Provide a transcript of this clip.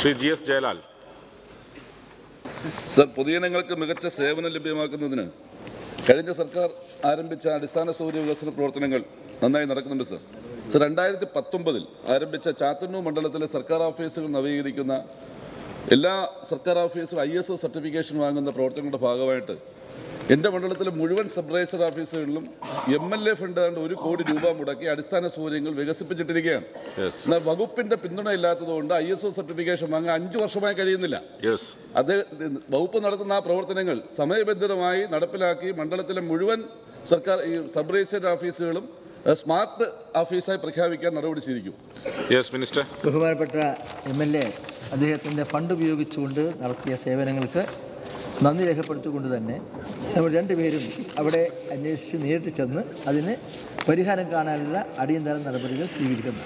Shri G S Jayalal. Sir പൊതുജനങ്ങൾക്ക് മികച്ച സേവനം ലഭ്യമാക്കുന്നതിന് കഴിഞ്ഞ സർക്കാർ ആരംഭിച്ച അടിസ്ഥാന സൗകര്യ വികസന പ്രവർത്തനങ്ങൾ നന്നായി നടക്കുന്നുണ്ട് സർ. സർ രണ്ടായിരത്തി പത്തൊമ്പതിൽ ആരംഭിച്ച ചാത്തന്നൂർ മണ്ഡലത്തിലെ സർക്കാർ ഓഫീസുകൾ നവീകരിക്കുന്ന എല്ലാ സർക്കാർ ഓഫീസും ഐ എസ് ഒ സർട്ടിഫിക്കേഷൻ വാങ്ങുന്ന പ്രവർത്തനങ്ങളുടെ ഭാഗമായിട്ട് എന്റെ മണ്ഡലത്തിലെ മുഴുവൻ സബ് രജിസ്റ്റർ ഓഫീസുകളിലും എം എൽ എ ഫണ്ട് ഏതാണ്ട് ഒരു കോടി രൂപ മുടക്കി അടിസ്ഥാന സൗകര്യങ്ങൾ വികസിപ്പിച്ചിട്ടിരിക്കുകയാണ്. യെസ് എന്നാൽ വകുപ്പിന്റെ പിന്തുണ ഇല്ലാത്തതുകൊണ്ട് ഐ എസ് ഒ സർട്ടിഫിക്കേഷൻ വാങ്ങാൻ അഞ്ചു വർഷമായി കഴിയുന്നില്ല. യെസ് അത് വകുപ്പ് നടത്തുന്ന ആ പ്രവർത്തനങ്ങൾ സമയബന്ധിതമായി നടപ്പിലാക്കി മണ്ഡലത്തിലെ മുഴുവൻ സർക്കാർ ഈ സബ് രജിസ്റ്റർ ഓഫീസുകളും സ്മാർട്ട് ഓഫീസായി പ്രഖ്യാപിക്കാൻ നടപടി സ്വീകരിക്കും. യെസ് മിനിസ്റ്റർ ബഹുമാനപ്പെട്ട എം എൽ എ അദ്ദേഹത്തിന്റെ ഫണ്ട് ഉപയോഗിച്ചുകൊണ്ട് നടത്തിയ സേവനങ്ങൾക്ക് നന്ദി രേഖപ്പെടുത്തിക്കൊണ്ട് തന്നെ നമ്മൾ രണ്ടുപേരും അവിടെ അന്വേഷിച്ച് നേരിട്ട് ചെന്ന് അതിന് പരിഹാരം കാണാനുള്ള അടിയന്തര നടപടികൾ സ്വീകരിക്കുന്നു.